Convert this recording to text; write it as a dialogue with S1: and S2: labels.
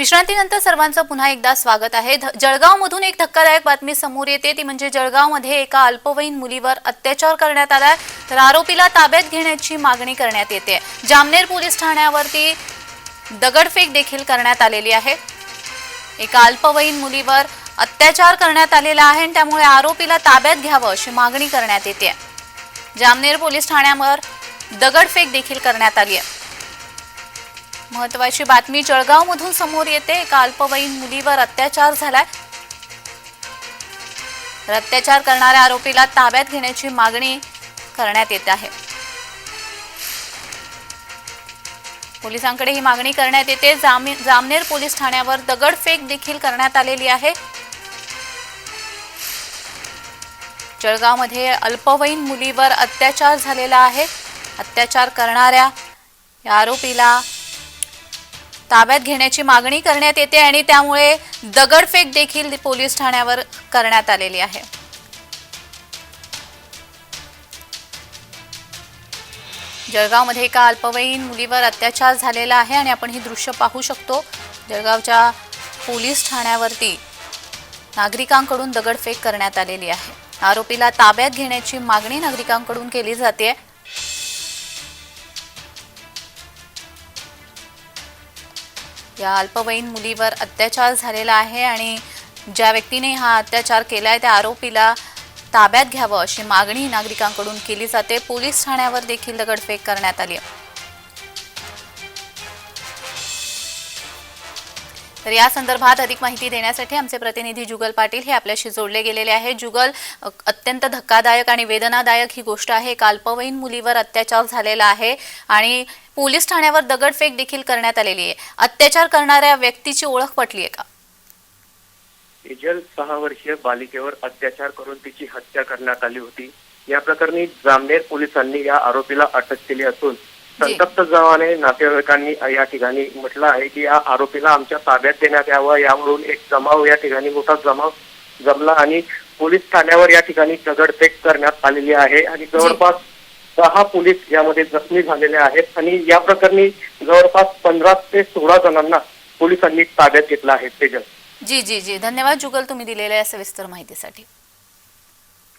S1: विश्रांतीनंतर सर्वांचं पुन्हा एकदा स्वागत आहे. ध- जळगावमधून एक धक्कादायक बातमी समोर येते. ती म्हणजे जळगावमध्ये एका अल्पवयीन मुलीवर अत्याचार करण्यात आलाय. तर आरोपीला ताब्यात घेण्याची मागणी करण्यात येते. जामनेर पोलीस ठाण्यावरती दगडफेक देखील करण्यात आलेली आहे. एका अल्पवयीन मुलीवर अत्याचार करण्यात आलेला आहे आणि त्यामुळे आरोपीला ताब्यात घ्यावं अशी मागणी करण्यात येते. जामनेर पोलीस ठाण्यावर दगडफेक देखील करण्यात आली आहे. महत्वाची बातमी जळगावमधून समोर येते. एका अल्पवयीन मुलीवर अत्याचार झालाय. तर अत्याचार करणाऱ्या आरोपीला ताब्यात घेण्याची मागणी करण्यात येत आहे. पोलिसांकडे ही मागणी करण्यात येते. जामनेर पोलीस ठाण्यावर दगडफेक देखील करण्यात आलेली आहे. जळगावमध्ये अल्पवयीन मुलीवर अत्याचार झालेला आहे. अत्याचार करणाऱ्या या आरोपीला ताब्यात घेण्याची मागणी करण्यात येते आणि त्यामुळे दगडफेक देखील पोलीस ठाण्यावर करण्यात आलेली आहे. जळगावमध्ये एका अल्पवयीन मुलीवर अत्याचार झालेला आहे आणि आपण ही दृश्य पाहू शकतो. जळगावच्या पोलीस ठाण्यावरती नागरिकांकडून दगडफेक करण्यात आलेली आहे. आरोपीला ताब्यात घेण्याची मागणी नागरिकांकडून केली जाते. या अल्पवयीन मुलीवर अत्याचार झालेला आहे आणि ज्या व्यक्तीने हा अत्याचार केला आहे त्या आरोपीला ताब्यात घ्यावं अशी मागणी नागरिकांकडून केली जाते पोलीस ठाण्यावर देखील दगडफेक करण्यात आली आहे. तर या संदर्भात अधिक माहिती देण्यासाठी आमचे प्रतिनिधी जुगल पाटील हे आपल्याशी जोडले गेलेले आहे जुगल अत्यंत धक्कादायक आणि वेदनादायक ही गोष्ट आहे. एका अल्पवयीन मुलीवर अत्याचार झालेला आहे आणि पोलीस ठाण्यावर दगडफेक देखील करण्यात आलेली आहे. अत्याचार करणाऱ्या व्यक्तीची ओळख पटली आहे का
S2: तेजल सहा वर्षीय बालिकेवर अत्याचार करून तिची हत्या करण्यात आली होती. या प्रकरणी जामनेर पोलिसांनी या आरोपीला अटक केली असून संतप्त जवाने नातेवाईकांनी या ठिकाणी म्हटलं आहे की या आरोपीला आमच्या ताब्यात देण्यात यावं. यावरून एक जमाव या ठिकाणी मोठा जमाव जमला आणि पोलीस ठाण्यावर या ठिकाणी दगडफेक करण्यात आलेली आहे. आणि जवळपास सहा पोलीस यामध्ये जखमी झालेले आहेत. आणि या प्रकरणी जवळपास पंधरा ते सोळा जणांना पोलिसांनी ताब्यात घेतलं आहे तेजल
S1: जी जी जी. धन्यवाद जुगल तुम्ही दिलेल्या सविस्तर माहितीसाठी.